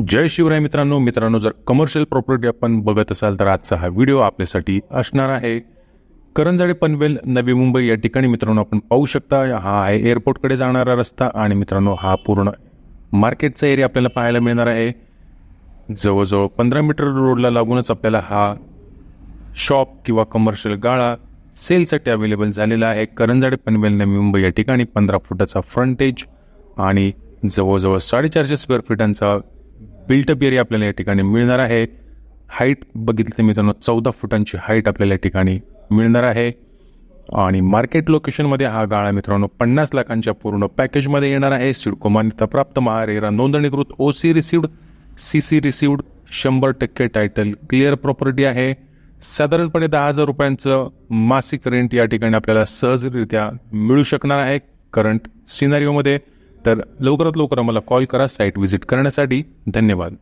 जय शिवराय मित्रांनो. मित्रांनो जर कमर्शियल प्रॉपर्टी आपण बघत असाल तर आजचा हा व्हिडिओ आपल्यासाठी असणार आहे. करंजाडे पनवेल नवी मुंबई या ठिकाणी मित्रांनो आपण पाहू शकता हा आहे एअरपोर्टकडे जाणारा रस्ता आणि मित्रांनो हा पूर्ण मार्केटचा एरिया आपल्याला पाहायला मिळणार आहे. जवळजवळ पंधरा मीटर रोडला लागूनच आपल्याला हा शॉप किंवा कमर्शियल गाळा सेलसाठी अवेलेबल झालेला आहे. करंजाडे पनवेल नवी मुंबई या ठिकाणी पंधरा फुटाचा फ्रंटेज आणि जवळजवळ साडेचारशे स्क्वेअर फीटांचा बिल्ट एरिया आपल्याला या ठिकाणी मिळणार आहे. हाईट बघितली तर मित्रांनो चौदा फुटांची हाईट आपल्याला या ठिकाणी मिळणार आहे. आणि मार्केट लोकेशनमध्ये हा गाळा मित्रांनो पन्नास लाखांच्या पूर्ण पॅकेजमध्ये येणार आहे. सिडको मान्यता प्राप्त महारेरा नोंदणीकृत O C received C C received शंभर टक्के टायटल क्लिअर प्रॉपर्टी आहे. साधारणपणे दहा हजार रुपयांचं मासिक रेंट या ठिकाणी आपल्याला सहजरित्या मिळू शकणार आहे. करंट सिनारिओमध्ये तर लवकरात लवकर आम्हाला कॉल करा साईट व्हिजिट करण्यासाठी. धन्यवाद.